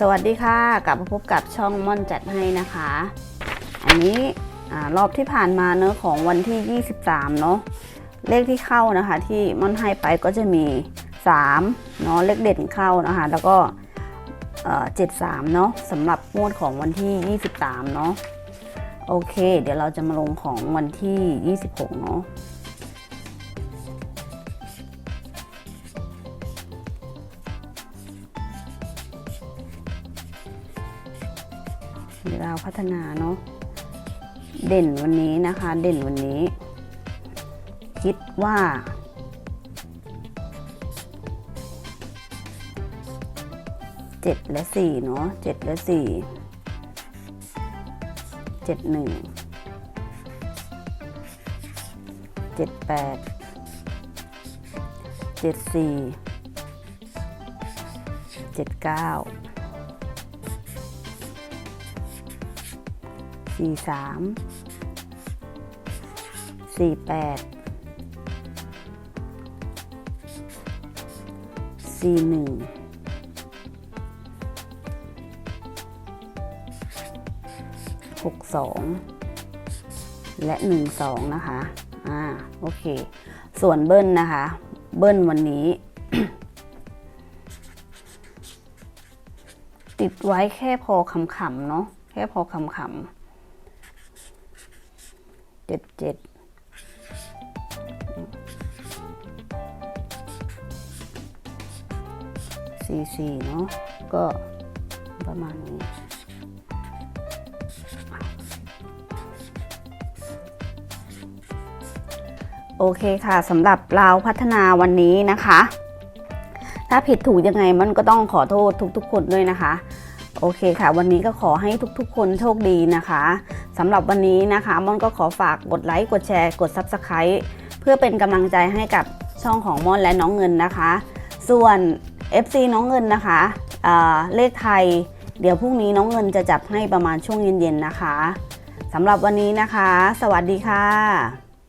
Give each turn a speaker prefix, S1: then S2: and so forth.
S1: สวัสดีค่ะ กลับมาพบกับช่องม่อนจัดให้นะคะ อันนี้อรอบที่ผ่านมาเนื้อะของวันที่ 23 เนาะเลขที่เข้านะคะ ที่ม่อนให้ไปก็จะมี 3 เนาะเลขเด่นเข้านะคะ แล้วก็เอ่อ73เนาะสำหรับงวดของวันที่ 23 เนาะโอเค เดี๋ยวเราจะมาลงของวันที่ 26 เนาะ ดี๋ยวเราพัฒนาเนาะเด่นวันนี้นะคะ เด่นวันนี้ คิดว่า เจ็ดและสี่เนาะเจ็ดและสี่เจ็ดหนึ่งเจ็ดแปดเจ็ดสี่เจ็ดเก้า สี่สามสี่แปดสี่หนึ่งหกสองและหนึ่งสองนะคะ อ่า โอเค ส่วนเบิ้ลนะคะ เบิ้ลวันนี้ ติดไว้แค่พอคำๆเนาะ แค่พอคำๆ เจ็ดเจ็ดสี่สี่เนาะก็ประมาณนี้โอเคค่ะสำหรับเราพัฒนาวันนี้นะคะ ถ้าผิดถูกยังไงมันก็ต้องขอโทษทุกๆคนด้วยนะคะ โอเคค่ะ วันนี้ก็ขอให้ทุกๆ คนโชคดีนะคะสำหรับวันนี้นะคะม่อนก็ขอฝากกดไลค์กดแชร์กด Subscribe เพื่อเป็นกำลังใจให้กับช่องของม่อนและน้องเงินนะคะ ส่วน FC น้องเงินนะคะอ่าเลขไทย เดี๋ยวพรุ่งนี้น้องเงินจะจับให้ประมาณช่วงเย็นๆนะคะสำหรับวันนี้นะคะ สวัสดีค่ะ